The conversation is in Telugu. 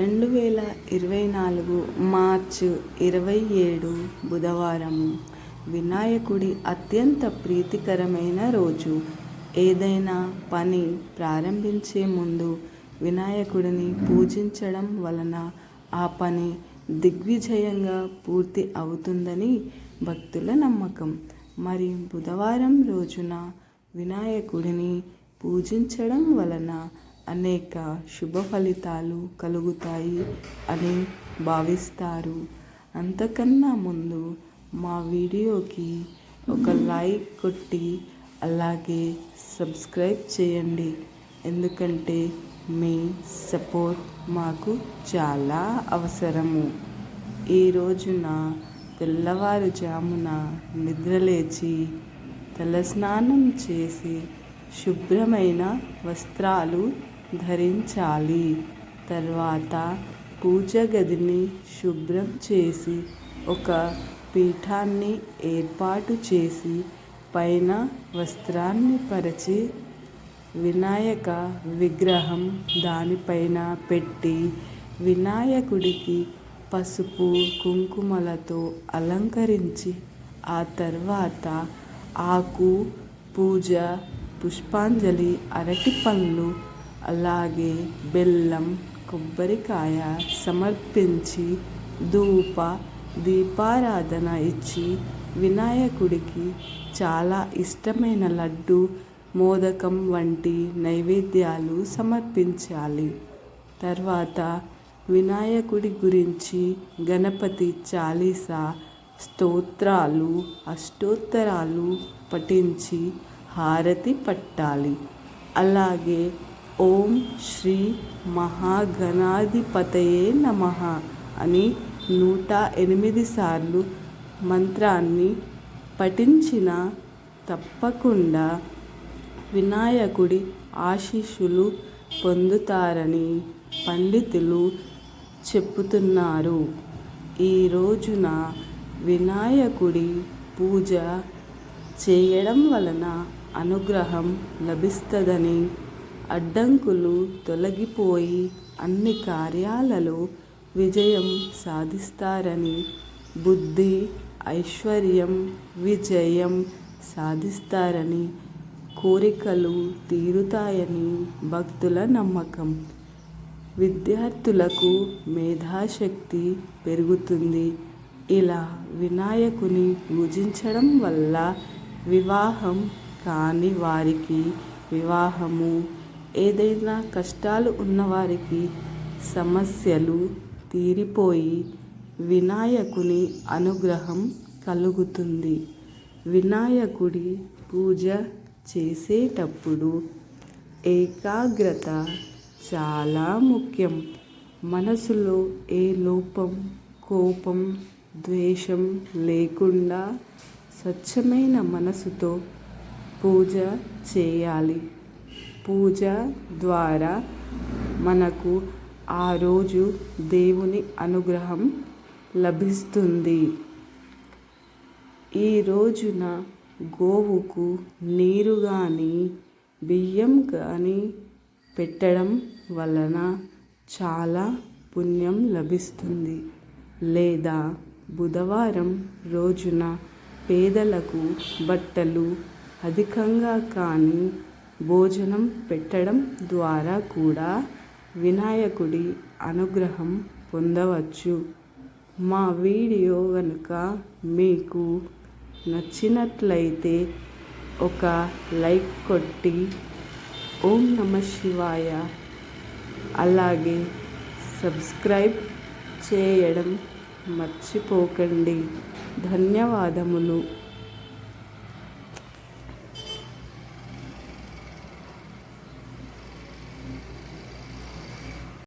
రెండు వేల ఇరవై నాలుగు మార్చ్ ఇరవై ఏడు బుధవారం వినాయకుడి అత్యంత ప్రీతికరమైన రోజు. ఏదైనా పని ప్రారంభించే ముందు వినాయకుడిని పూజించడం వలన ఆ పని దిగ్విజయంగా పూర్తి అవుతుందని భక్తుల నమ్మకం. మరి బుధవారం రోజున వినాయకుడిని పూజించడం వలన అనేక శుభ ఫలితాలు కలుగుతాయి అని భావిస్తారు. అంతకన్నా ముందు మా వీడియోకి ఒక లైక్ కొట్టి అలాగే సబ్స్క్రైబ్ చేయండి. ఎందుకంటే మీ సపోర్ట్ మాకు చాలా అవసరము. ఈ రోజున తెల్లవారుజామున నిద్రలేచి తలస్నానం చేసి శుభ్రమైన వస్త్రాలు ధరించాలి. తర్వాత పూజ గదిని శుభ్రం చేసి ఒక పీఠాన్ని ఏర్పాటు చేసి పైన వస్త్రాన్ని పరిచి వినాయక విగ్రహం దానిపైన పెట్టి వినాయకుడికి పసుపు కుంకుమలతో అలంకరించి ఆ తర్వాత ఆకు పూజ పుష్పాంజలి అరటి పళ్ళు అలాగే బెల్లం కొబ్బరికాయ సమర్పించి ధూప దీపారాధన ఇచ్చి వినాయకుడికి చాలా ఇష్టమైన లడ్డు మోదకం వంటి నైవేద్యాలు సమర్పించాలి. తర్వాత వినాయకుడి గురించి గణపతి చాలీసా స్తోత్రాలు అష్టోత్తరాలు పఠించి హారతి పట్టాలి. అలాగే ఓం శ్రీ మహాగణాధిపతయే నమ అని నూట ఎనిమిది సార్లు మంత్రాన్ని పఠించిన తప్పకుండా వినాయకుడి ఆశీస్సులు పొందుతారని పండితులు చెప్పుతున్నారు. ఈ రోజున వినాయకుడి పూజ చేయడం వలన అనుగ్రహం లభిస్తుందని అడ్డంకులు తొలగిపోయి అన్ని కార్యాలలో విజయం సాధిస్తారని బుద్ధి ఐశ్వర్యం విజయం సాధిస్తారని కోరికలు తీరుతాయని భక్తుల నమ్మకం. విద్యార్థులకు మేధాశక్తి పెరుగుతుంది. ఇలా వినాయకుని పూజించడం వల్ల వివాహం కాని వారికి వివాహము ఏదైనా కష్టాలు ఉన్నవారికి సమస్యలు తీరిపోయి వినాయకుని అనుగ్రహం కలుగుతుంది. వినాయకుడి పూజ చేసేటప్పుడు ఏకాగ్రత చాలా ముఖ్యం. మనసులో ఏ లోపం కోపం ద్వేషం లేకుండా స్వచ్ఛమైన మనసుతో పూజ చేయాలి. పూజ ద్వారా మనకు ఆ రోజు దేవుని అనుగ్రహం లభిస్తుంది. ఈ రోజున గోవుకు నీరు కానీ బియ్యం కానీ పెట్టడం వలన చాలా పుణ్యం లభిస్తుంది. లేదా బుధవారం రోజున పేదలకు బట్టలు అధికంగా కానీ భోజనం పెట్టడం ద్వారా కూడా వినాయకుడి అనుగ్రహం పొందవచ్చు. మా వీడియో కనుక మీకు నచ్చినట్లయితే ఒక లైక్ కొట్టి ఓం నమ శివాయ. అలాగే సబ్స్క్రైబ్ చేయడం మర్చిపోకండి. ధన్యవాదములు.